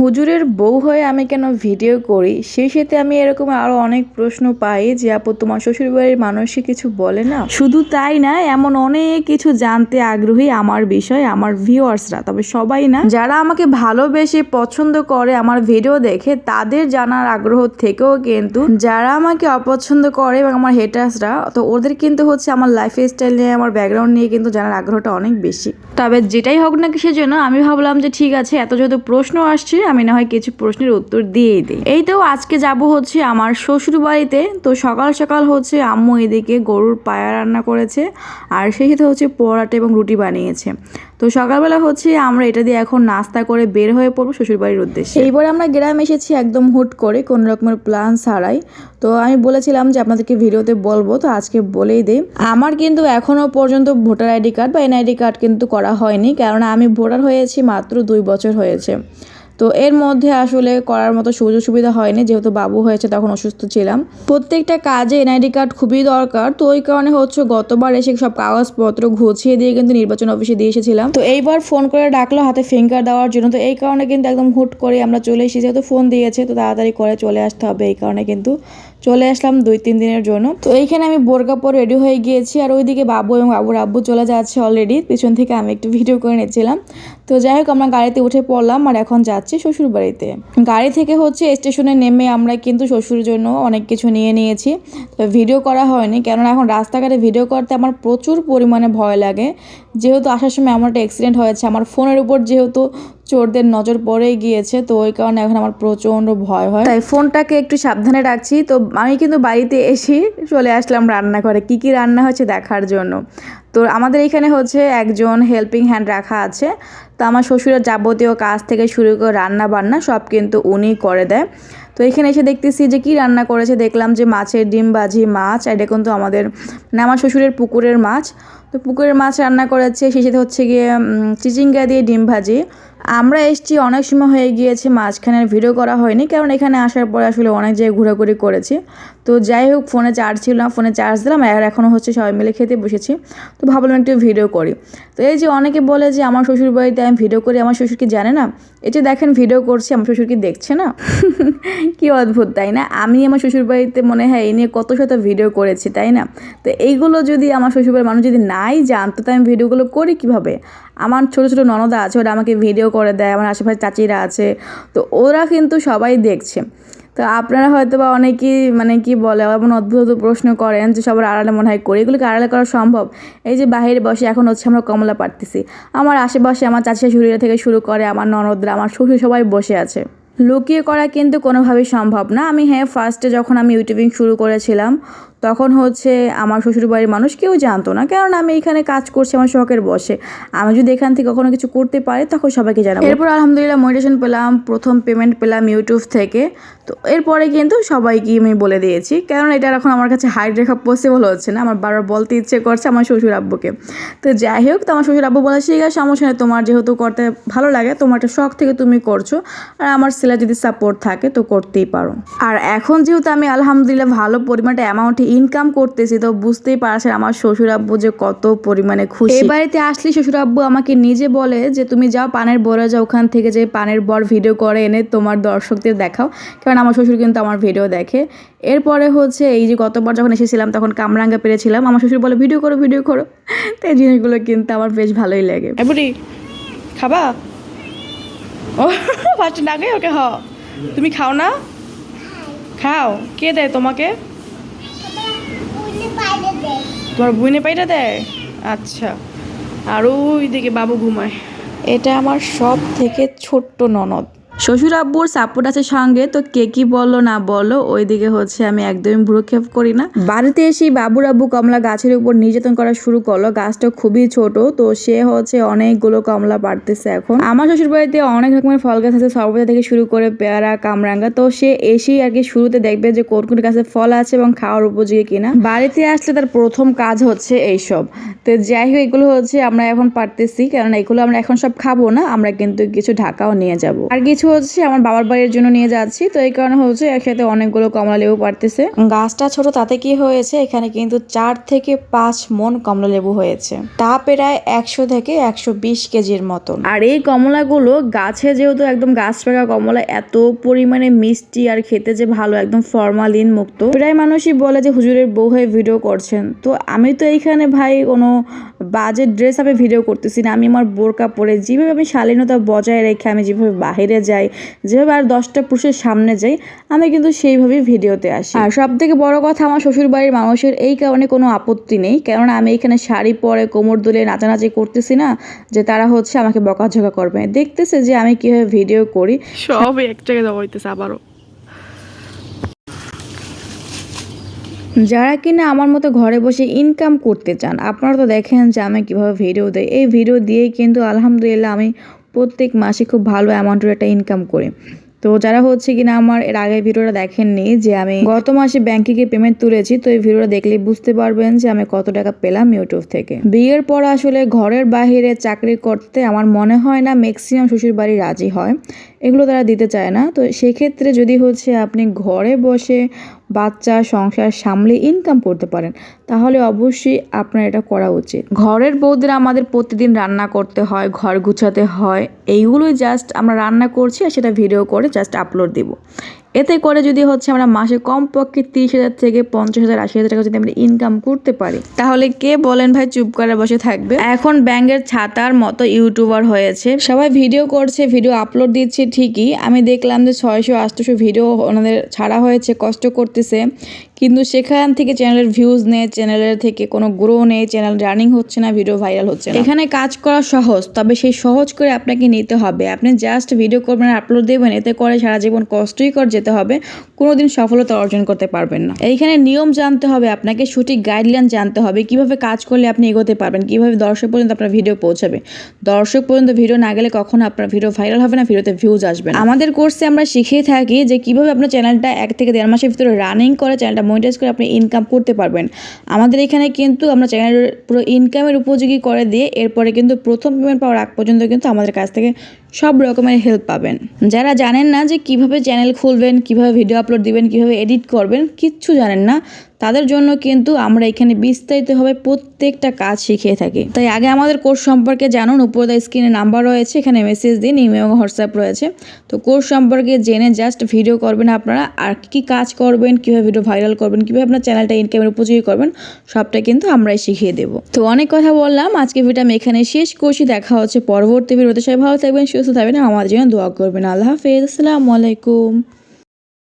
হুজুরের বউ হয়ে আমি কেন ভিডিও করি? সেই সাথে আমি এরকম আরও অনেক প্রশ্ন পাই যে, আপু, তোমার শ্বশুর বাড়ির মানুষই কিছু বলে না? শুধু তাই না, এমন অনেক কিছু জানতে আগ্রহী আমার বিষয়, আমার ভিউয়ার্সরা তবে সবাই না, যারা আমাকে ভালোবেসে পছন্দ করে আমার ভিডিও দেখে, তাদের জানার আগ্রহ থেকেও কিন্তু যারা আমাকে অপছন্দ করে এবং আমার হেটার্সরা তো ওদের কিন্তু হচ্ছে আমার লাইফ স্টাইল নিয়ে, আমার ব্যাকগ্রাউন্ড নিয়ে কিন্তু জানার আগ্রহটা অনেক বেশি। তবে যেটাই হোক না কিসের জন্য, আমি ভাবলাম যে ঠিক আছে, এত যত প্রশ্ন আসছে, আমি না হয় কিছু প্রশ্নের উত্তর দিয়েই দিই। এই তো আজকে যাব হচ্ছে আমার শ্বশুর বাড়িতে তো সকাল সকাল হচ্ছে আম্মু এদিকে গরুর পায়া রান্না করেছে, আর সেই সাথে হচ্ছে পরাটা এবং রুটি বানিয়েছে। তো সকালবেলা হচ্ছে আমরা এটা দিয়ে এখন নাস্তা করে বের হয়ে পড়ব শ্বশুরবাড়ির উদ্দেশ্যে। এইবার আমরা গ্রামে এসেছি একদম হুট করে কোনো রকমের প্ল্যান ছাড়াই। তো আমি বলেছিলাম যে আপনাদেরকে ভিডিওতে বলব, তো আজকে বলেই দিই। আমার কিন্তু এখনও পর্যন্ত ভোটার আইডি কার্ড বা এনআইডি কার্ড কিন্তু করা হয়নি, কেননা আমি ভোটার হয়েছি মাত্র দুই বছর হয়েছে। তো এর মধ্যে আসলে করার মতো সুযোগ সুবিধা হয়নি। যেহেতু বাবু হয়েছে, তখন অসুস্থ ছিলাম। প্রত্যেকটা কাজে এনআইডি কার্ড খুবই দরকার। তো ওই কারণে হচ্ছে গতবার এসে সব কাগজপত্র গুছিয়ে দিয়ে কিন্তু নির্বাচন অফিসে দিয়ে এসেছিলাম। তো এইবার ফোন করে ডাকলো হাতে ফিঙ্গার দেওয়ার জন্য। তো এই কারণে কিন্তু একদম হুট করে আমরা চলে এসেছি। যেহেতু ফোন দিয়েছে, তো তাড়াতাড়ি করে চলে আসতে হবে। এই কারণে কিন্তু চলে আসলাম দুই তিন দিনের জন্য। তো এইখানে আমি বোরকা পরে রেডি হয়ে গিয়েছি। আর ওইদিকে বাবু এবং বাবুর আব্বু চলে যাচ্ছে অলরেডি পিছন থেকে আমি একটু ভিডিও করে নিচ্ছিলাম। তো যাই হোক, আমরা গাড়িতে উঠে পড়লাম। আর এখন যাচ্ছি শ্বশুর বাড়িতে গাড়ি থেকে হচ্ছে স্টেশনে নেমে আমরা কিন্তু শ্বশুরের জন্য অনেক কিছু নিয়ে নিয়েছি। ভিডিও করা হয়নি, কেননা এখন রাস্তাঘাটে ভিডিও করতে আমার প্রচুর পরিমাণে ভয় লাগে। যেহেতু আসার সময় আমার একটা অ্যাক্সিডেন্ট হয়েছে, আমার ফোনের উপর যেহেতু চোরদের নজর পড়েই গিয়েছে, তো ওই কারণে এখন আমার প্রচণ্ড ভয় হয়। তাই ফোনটাকে একটু সাবধানে রাখছি। তো আমি কিন্তু বাড়িতে এসে চলে আসলাম রান্নাঘরে, কি কি রান্না হচ্ছে দেখার জন্য। তো আমাদের এখানে হচ্ছে একজন হেল্পিং হ্যান্ড রাখা আছে। তো আমার শ্বশুরের যাবতীয় কাজ থেকে শুরু করে রান্না বান্না সব কিন্তু উনি করে দেয়। তো এখানে এসে দেখতেছি যে কি রান্না করেছে, দেখলাম যে মাছের ডিম ভাজি মাছ এটা কিন্তু আমাদের মানে আমার শ্বশুরের পুকুরের মাছ। তো পুকুরের মাছ রান্না করেছে সাথে হচ্ছে গিয়ে চিচিঙ্গা দিয়ে ডিম ভাজি। আমরা এসছি, অনেক সময় হয়ে গিয়েছে মাঝখানে আর ভিডিও করা হয়নি, কারণ এখানে আসার পরে আসলে অনেক জায়গায় ঘোরাঘুরি করেছি। তো যাই হোক, ফোনে চার্জ ছিল না, ফোনে চার্জ দিলাম আর এখনও হচ্ছে সবাই মিলে খেতে বসেছি। তো ভাবলাম একটু ভিডিও করি। তো এই যে অনেকে বলে যে আমার শ্বশুর বাড়িতে আমি ভিডিও করি, আমার শ্বশুর কি জানে না? এই যে দেখেন ভিডিও করছি, আমার শ্বশুর কি দেখছে না? কি অদ্ভুত, তাই না? আমি আমার শ্বশুর বাড়িতে মনে হয় এই নিয়ে কত শত ভিডিও করেছি, তাই না? তো এইগুলো যদি আমার শ্বশুরবাড়ির মানুষ যদি নাই জানতো তো আমি ভিডিওগুলো করি কীভাবে? আমার ছোটো ছোটো ননদা আছে, ওরা আমাকে ভিডিও করে দেয়, আমার আশেপাশে চাচিরা আছে, তো ওরা কিন্তু সবাই দেখছে। তো আপনারা হয়তো বা অনেকেই মানে কি বলে, এমন অদ্ভুত প্রশ্ন করেন যে সবার আড়ালে মনে হয় করি। এগুলোকে আড়ালে করা সম্ভব। এই যে বাহিরে বসে এখন হচ্ছে আমরা কমলা পারতেছি আমার আশেপাশে আমার চাচি শাশুড়িরা থেকে শুরু করে আমার ননদরা, আমার শ্বশুর সবাই বসে আছে। লুকিয়ে করা কিন্তু কোনোভাবেই সম্ভব না। আমি হ্যাঁ ফার্স্টে যখন আমি ইউটিউবিং শুরু করেছিলাম তখন হচ্ছে আমার শ্বশুরবাড়ির মানুষ কেউ জানতো না। কারণ আমি এখানে কাজ করছি, আমার শখের বসে। আমি যদি এখান থেকে কখনো কিছু করতে পারি, তখন সবাইকে জানাব। এরপর আলহামদুলিল্লাহ মোটিভেশন পেলাম, প্রথম পেমেন্ট পেলাম ইউটিউব থেকে। তো এরপরে কিন্তু সবাইকে আমি বলে দিয়েছি। কারণ এটা এখন আমার কাছে হাইড রেখা পসিবল হচ্ছে না। আমার বারবার বলতে ইচ্ছে করছে আমার শ্বশুর আব্বুকে তো যাই হোক, তো আমার শ্বশুর আব্বু বলে, ঠিক আছে, সমস্যা নেই। তোমার যেহেতু করতে ভালো লাগে, তোমার একটা শখ থেকে তুমি করছ। আর আমার ছেলে যদি সাপোর্ট থাকে, তো করতেই পারো। আর এখন যেহেতু আমি আলহামদুলিল্লাহ ভালো পরিমাণে অ্যামাউন্টে ইনকাম করতেছি তো বুঝতেই পারছেন আমার শ্বশুর আব্বু যে কত পরিমাণে খুশি। এই বাড়িতে আসলে শ্বশুর আব্বু আমাকে নিজে বলে যে তুমি যাও পানের বড়া যাও ওখান থেকে যে পানের বর ভিডিও করে এনে তোমার দর্শকদের দেখাও। কারণ আমার শ্বশুর কিন্তু আমার ভিডিও দেখে। এরপরে হচ্ছে এই যে গতবার যখন এসেছিলাম তখন কামরাঙ্গা পেরেছিলাম। আমার শ্বশুর বলে ভিডিও করো ভিডিও করো। তো এই জিনিসগুলো কিন্তু আমার বেশ ভালোই লাগে। খাবা? ও ফার্স্ট ডাকে ওকে হ তুমি খাও না? খাও। কে দেয় তোমাকে? তোমার বুইনে পাইটা দেয়? আচ্ছা। আর ওইদিকে বাবু ঘুমায়। এটা আমার সব থেকে ছোট্ট ননদ। শ্বশুর আব্বুর সাপোর্ট আছে সঙ্গে, তো কে কি বলল না বলল ওইদিকে হচ্ছে আমি একদমই ভ্রুক্ষেপ করি না। বাড়িতে এসেই বাবুর আব্বু কমলা গাছের উপর নির্যাতন করা শুরু করল, গাছটা খুবই ছোট, তো সে হচ্ছে অনেকগুলো কমলা পাড়তেছে এখন। আমার শ্বশুর বাড়িতে অনেক রকমের ফল গাছ আছে, সর্বদা থেকে শুরু করে পেয়ারা, কামরাঙ্গা, তো সে এসেই আর কি শুরুতে দেখবে যে কোন কোন গাছে ফল আছে এবং খাওয়ার উপযোগী কিনা। বাড়িতে আসলে তার প্রথম কাজ হচ্ছে এইসব। তো যাই হোক, এগুলো হচ্ছে আমরা এখন পারতেছি কারণ এগুলো আমরা এখন সব খাব না, আমরা কিন্তু কিছু ঢাকাও নিয়ে যাব। আর কিছু হচ্ছে আমার বাবার বাড়ির জন্য নিয়ে যাচ্ছি। তো এই কারণে হচ্ছে একসাথে অনেকগুলো কমলা লেবু পারতেছে গাছটা ছোট তাতে কি হয়েছে? এখানে কিন্তু চার থেকে পাঁচ মন কমলা লেবু হয়েছে। তা প্রায় একশো থেকে একশো বিশ কেজির মতন। আর এই কমলাগুলো গাছে যেহেতু একদম গাছ পাকা কমলা এত পরিমাণে মিষ্টি আর খেতে যে ভালো একদম ফরমালিন মুক্ত। প্রায় মানুষই বলে যে হুজুরের বউ হয়ে ভিডিও করছেন। তো আমি তো এইখানে ভাই কোনো বাজে ড্রেস আপে ভিডিও করতেছি না। আমি আমার বোরকা পরে যেভাবে আমি শালীনতা বজায় রেখে আমি যেভাবে বাইরে যাই যেভাবে আর দশটা পুরুষের সামনে যাই আমি কিন্তু সেইভাবেই ভিডিওতে আসি। আর সব থেকে বড় কথা আমার শ্বশুর বাড়ির মানুষের এই কারণে কোনো আপত্তি নেই কেননা আমি এখানে শাড়ি পরে কোমর দুলে নাচানাচি করতেছি না যে তারা হচ্ছে আমাকে বকাঝকা করবে। দেখতেছে যে আমি কীভাবে ভিডিও করি। সব এক জায়গায় যাওয়া হইতেছে আবারও। যারা কিনা আমার মতো ঘরে বসে ইনকাম করতে চান আপনারা তো দেখেন যে আমি কীভাবে ভিডিও দেয় এই ভিডিও দিয়েই কিন্তু আলহামদুলিল্লাহ আমি প্রত্যেক মাসে খুব ভালো অ্যামাউন্টের একটা ইনকাম করে। তো যারা হচ্ছে কিনা আমার এর আগের ভিডিওটা দেখেননি যে আমি গত মাসে ব্যাংকে গিয়ে পেমেন্ট তুলেছি, তো এই ভিডিওটা দেখলে বুঝতে পারবেন যে আমি কত টাকা পেলাম ইউটিউব থেকে। বিয়ের পর আসলে ঘরের বাইরে চাকরি করতে আমার মনে হয় না ম্যাক্সিমাম শ্বশুর বাড়ি রাজি হয়। এগুলো তারা দিতে চায় না। তো সেক্ষেত্রে যদি হচ্ছে আপনি ঘরে বসে বাচ্চা, সংসার সামলে ইনকাম করতে পারেন, তাহলে অবশ্যই আপনার এটা করা উচিত। ঘরের বউদের আমাদের প্রতিদিন রান্না করতে হয়, ঘর গুছাতে হয়, এইগুলোই জাস্ট আমরা রান্না করছি আর সেটা ভিডিও করে জাস্ট আপলোড দেব। এতে করে যদি হচ্ছে আমরা মাসে কমপক্ষে তিরিশ হাজার থেকে পঞ্চাশ হাজার, আশি হাজার টাকা যদি আমরা ইনকাম করতে পারি, তাহলে কে বলেন ভাই চুপ করে বসে থাকবে? এখন ব্যাঙ্গের ছাতার মতো ইউটিউবার হয়েছে। সবাই ভিডিও করছে, ভিডিও আপলোড দিচ্ছে ঠিকই। আমি দেখলাম যে ছয়শো আটশোশো ভিডিও ওনাদের ছাড়া হয়েছে, কষ্ট করতেছে। কিন্তু সেখান থেকে চ্যানেলের ভিউজ নেই চ্যানেলের থেকে কোনো গ্রো নেই চ্যানেল রানিং হচ্ছে না ভিডিও ভাইরাল হচ্ছে না। এখানে কাজ করা সহজ, তবে সেই সহজ করে আপনাকে নিতে হবে। আপনি জাস্ট ভিডিও করবেন আপলোড দেবেন, এতে করে সারা জীবন কষ্টই করে যেতে হবে, কোনোদিন সফলতা অর্জন করতে পারবেন না। এইখানে নিয়ম জানতে হবে আপনাকে, সঠিক গাইডলাইন জানতে হবে, কীভাবে কাজ করলে আপনি এগোতে পারবেন, কীভাবে দর্শক পর্যন্ত আপনার ভিডিও পৌঁছাবে। দর্শক পর্যন্ত ভিডিও না গেলে কখনো আপনার ভিডিও ভাইরাল হবে না ভিডিওতে ভিউজ আসবে না। আমাদের কোর্সে আমরা শিখিয়ে থাকি যে কীভাবে আপনার চ্যানেলটা এক থেকে দেড় মাসের ভিতরে রানিং করে চ্যানেলটা মনিটাইজ করে আপনি ইনকাম করতে পারবেন। আমাদের এখানে কিন্তু আমরা চ্যানেল পুরো ইনকামের উপযোগী করে দিয়ে, এরপরে কিন্তু প্রথম পেমেন্ট পাওয়ার আগ পর্যন্ত কিন্তু আমাদের কাছ থেকে সব রকমের হেল্প পাবেন। যারা জানেন না যে কীভাবে চ্যানেল খুলবেন, কীভাবে ভিডিও আপলোড দিবেন, কীভাবে এডিট করবেন, কিচ্ছু জানেন না তাদের জন্য কিন্তু আমরা এখানে বিস্তারিতভাবে প্রত্যেকটা কাজ শিখিয়ে থাকি। তাই আগে আমাদের কোর্স সম্পর্কে জানুন, উপরে স্ক্রিনে নাম্বার রয়েছে, এখানে মেসেজ দিন ইমেল এবং হোয়াটসঅ্যাপ রয়েছে। তো কোর্স সম্পর্কে জেনে জাস্ট ভিডিও করবেন আপনারা, আর কি কাজ করবেন, কীভাবে ভিডিও ভাইরাল করবেন, কীভাবে আপনার চ্যানেলটা ইনকামের উপযোগী করবেন, সবটা কিন্তু আমরাই শিখিয়ে দেবো। তো অনেক কথা বললাম আজকে ভিডিও আমি এখানে শেষ করছি, দেখা হচ্ছে পরবর্তী ভিডিওতে সবাই ভালো থাকবেন, সুস্থ থাকবেন আমাদের জন্য দোয়া করবেন। আল্লাহ হাফেজ, আসসালামু আলাইকুম।